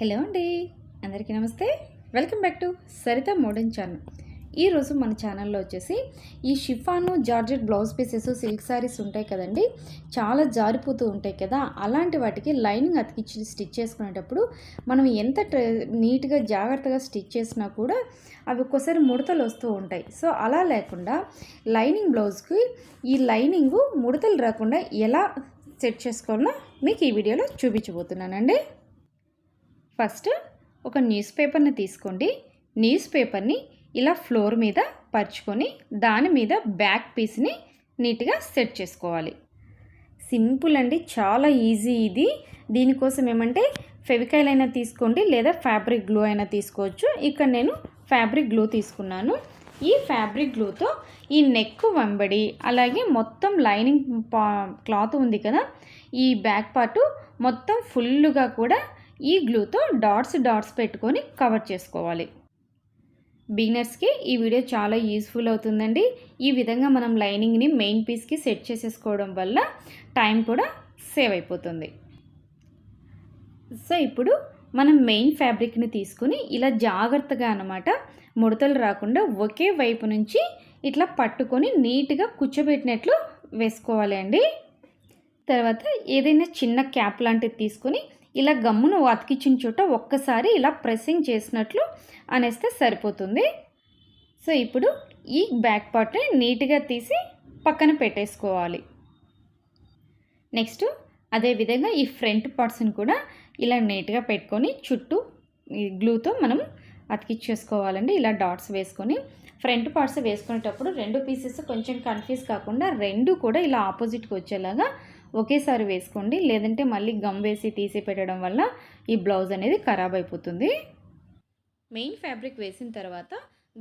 Hello అండి. అందరికీ నమస్తే. Welcome back to Saritha modern channel. ఈరోజు మన ఛానల్లో వచ్చేసి ఈ chiffon georgette blouse pieces silk saris ఉంటాయి కదండి. చాలా జారిపోతూ ఉంటాయి కదా. అలాంటి వాటికి లైనింగ్ అతికించి స్టిచ్ చేసుకునేటప్పుడు మనం ఎంత నీట్గా జాగ్రత్తగా స్టిచ్ చేసినా కూడా అవి ఒక్కోసారి ముడతలు వస్తూ ఉంటాయి. సో అలా లేకుండా లైనింగ్ బ్లౌజ్కి ఈ లైనింగ్ ముడతలు రాకుండా ఎలా సెట్ చేసుకోవాలో మీకు ఈ వీడియోలో చూపించబోతున్నానండి. ఫస్ట్ ఒక న్యూస్ పేపర్ని తీసుకోండి. న్యూస్ పేపర్ని ఇలా ఫ్లోర్ మీద పరుచుకొని దాని మీద బ్యాక్ పీస్ని నీట్గా సెట్ చేసుకోవాలి. సింపుల్ అండి చాలా ఈజీ ఇది. దీనికోసం ఏమంటే ఫెవికైల్ అయినా తీసుకోండి లేదా ఫ్యాబ్రిక్ గ్లూ అయినా తీసుకోవచ్చు. ఇక్కడ నేను ఫ్యాబ్రిక్ గ్లూ తీసుకున్నాను. ఈ ఫ్యాబ్రిక్ గ్లూతో ఈ నెక్ వెంబడి అలాగే మొత్తం లైనింగ్ పా క్లాత్ ఉంది కదా ఈ బ్యాక్ పార్టు మొత్తం ఫుల్గా కూడా ఈ గ్లూతో డాట్స్ డాట్స్ పెట్టుకొని కవర్ చేసుకోవాలి. బిగినర్స్కి ఈ వీడియో చాలా యూస్ఫుల్ అవుతుందండి. ఈ విధంగా మనం లైనింగ్ని మెయిన్ పీస్కి సెట్ చేసేసుకోవడం వల్ల టైం కూడా సేవ్ అయిపోతుంది. సో ఇప్పుడు మనం మెయిన్ ఫ్యాబ్రిక్ని తీసుకుని ఇలా జాగ్రత్తగా అనమాట ముడతలు రాకుండా ఒకే వైపు నుంచి ఇట్లా పట్టుకొని నీట్గా కూర్చోబెట్టినట్లు వేసుకోవాలి అండి తర్వాత ఏదైనా చిన్న క్యాప్ లాంటిది తీసుకొని ఇలా గమ్మును అతికించిన చోట ఒక్కసారి ఇలా ప్రెస్సింగ్ చేసినట్లు అనేస్తే సరిపోతుంది. సో ఇప్పుడు ఈ బ్యాక్ పార్ట్ని నీట్గా తీసి పక్కన పెట్టేసుకోవాలి. నెక్స్ట్ అదేవిధంగా ఈ ఫ్రంట్ పార్ట్స్ని కూడా ఇలా నీట్గా పెట్టుకొని చుట్టూ గ్లూతో మనం అతికిచ్చేసుకోవాలండి. ఇలా డాట్స్ వేసుకొని ఫ్రంట్ పార్ట్స్ వేసుకునేటప్పుడు రెండు పీసెస్ కొంచెం కన్ఫ్యూజ్ కాకుండా రెండు కూడా ఇలా ఆపోజిట్కి వచ్చేలాగా ఒకేసారి వేసుకోండి. లేదంటే మళ్ళీ గమ్ వేసి తీసి పెట్టడం వల్ల ఈ బ్లౌజ్ అనేది ఖరాబ్ అయిపోతుంది. మెయిన్ ఫ్యాబ్రిక్ వేసిన తర్వాత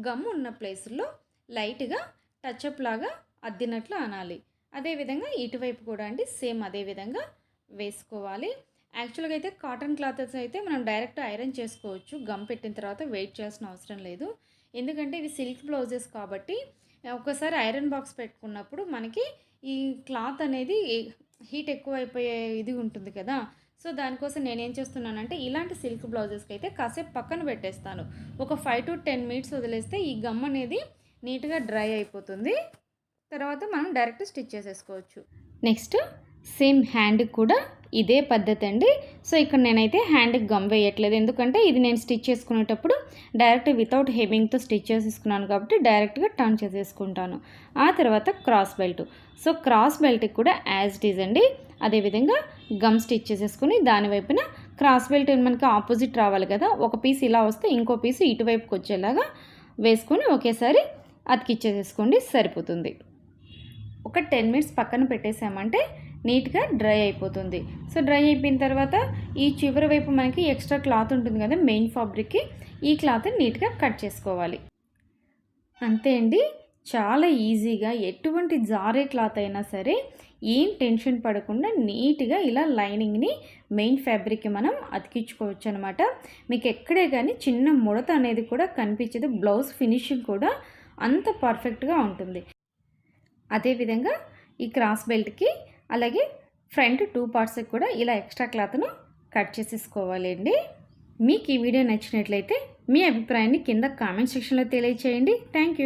గమ్ ఉన్న ప్లేస్లో లైట్గా టచ్అప్ లాగా అద్దినట్లు అనాలి. అదేవిధంగా ఇటువైపు కూడా అండి సేమ్ అదే విధంగా వేసుకోవాలి. యాక్చువల్గా అయితే కాటన్ క్లాత్స్ అయితే మనం డైరెక్ట్ ఐరన్ చేసుకోవచ్చు. గమ్ పెట్టిన తర్వాత వెయిట్ చేయాల్సిన అవసరం లేదు. ఎందుకంటే ఇవి సిల్క్ బ్లౌజెస్ కాబట్టి ఒకసారి ఐరన్ బాక్స్ పెట్టుకున్నప్పుడు మనకి ఈ క్లాత్ అనేది హీట్ ఎక్కువ అయిపోయే ఇది ఉంటుంది కదా. సో దానికోసం నేనేం చేస్తున్నానంటే ఇలాంటి సిల్క్ బ్లౌజెస్కి అయితే కాసేపు పక్కన పెట్టేస్తాను. ఒక ఫైవ్ టు టెన్ మినిట్స్ వదిలేస్తే ఈ గమ్ అనేది నీట్గా డ్రై అయిపోతుంది. తర్వాత మనం డైరెక్ట్ స్టిచ్ చేసేసుకోవచ్చు. నెక్స్ట్ సేమ్ హ్యాండ్కి కూడా ఇదే పద్ధతి అండి సో ఇక్కడ నేనైతే హ్యాండ్కి గమ్ వేయట్లేదు. ఎందుకంటే ఇది నేను స్టిచ్ చేసుకునేటప్పుడు డైరెక్ట్ వితౌట్ హెవింగ్తో స్టిచ్ చేసేసుకున్నాను కాబట్టి డైరెక్ట్గా టర్న్ చేసేసుకుంటాను. ఆ తర్వాత క్రాస్ బెల్ట్. సో క్రాస్ బెల్ట్కి కూడా యాజ్ ఇట్ ఈజ్ అండి. అదేవిధంగా గమ్ స్టిచ్ చేసేసుకుని దాని వైపున క్రాస్ బెల్ట్ మనకి ఆపోజిట్ రావాలి కదా. ఒక పీస్ ఇలా వస్తే ఇంకో పీస్ ఇటువైపుకి వచ్చేలాగా వేసుకొని ఒకేసారి అతికిచ్చేసేసుకోండి సరిపోతుంది. ఒక టెన్ మినిట్స్ పక్కన పెట్టేసామంటే నీట్గా డ్రై అయిపోతుంది. సో డ్రై అయిపోయిన తర్వాత ఈ చివరి వైపు మనకి ఎక్స్ట్రా క్లాత్ ఉంటుంది కదా మెయిన్ ఫ్యాబ్రిక్కి ఈ క్లాత్ నీట్గా కట్ చేసుకోవాలి. అంతే అండి. చాలా ఈజీగా ఎటువంటి జారే క్లాత్ అయినా సరే ఏం టెన్షన్ పడకుండా నీట్గా ఇలా లైనింగ్ని మెయిన్ ఫ్యాబ్రిక్కి మనం అతికించుకోవచ్చు అనమాట మీకు ఎక్కడే కానీ చిన్న ముడత అనేది కూడా కనిపించదు. బ్లౌజ్ ఫినిషింగ్ కూడా అంత పర్ఫెక్ట్గా ఉంటుంది. అదేవిధంగా ఈ క్రాస్ బెల్ట్కి అలాగే ఫ్రంట్ టూ పార్ట్స్కి కూడా ఇలా ఎక్స్ట్రా క్లాత్ను కట్ చేసేసుకోవాలండి మీకు ఈ వీడియో నచ్చినట్లయితే మీ అభిప్రాయాన్ని కింద కామెంట్ సెక్షన్లో తెలియచేయండి. Thank you.